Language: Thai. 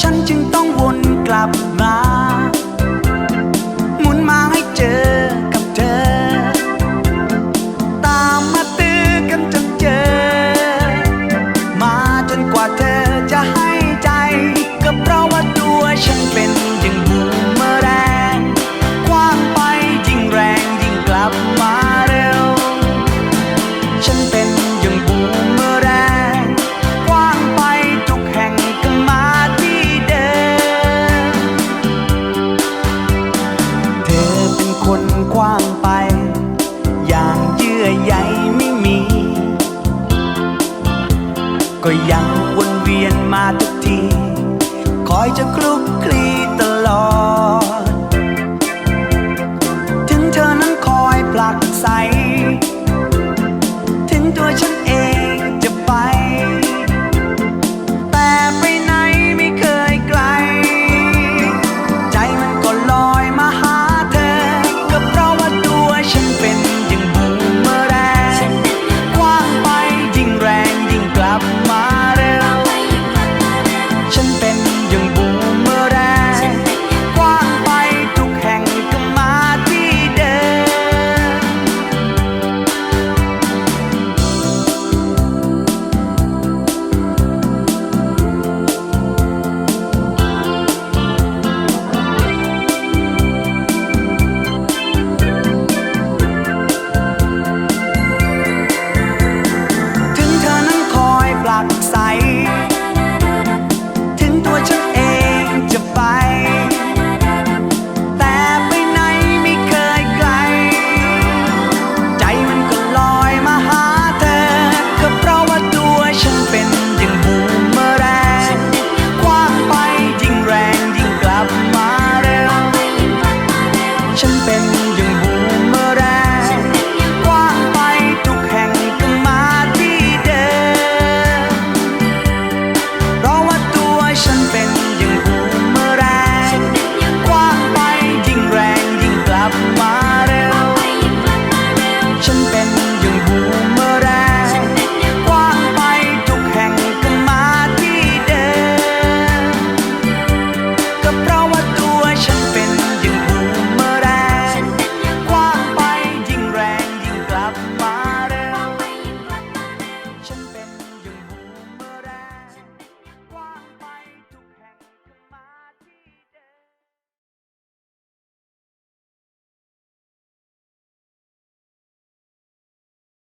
ฉันจึงต้องวนกลับมา นกว้างไป อย่างเยื่อใยไม่มี ก็ยังวนเวียนมาทุกที คอยจะคลุกคลี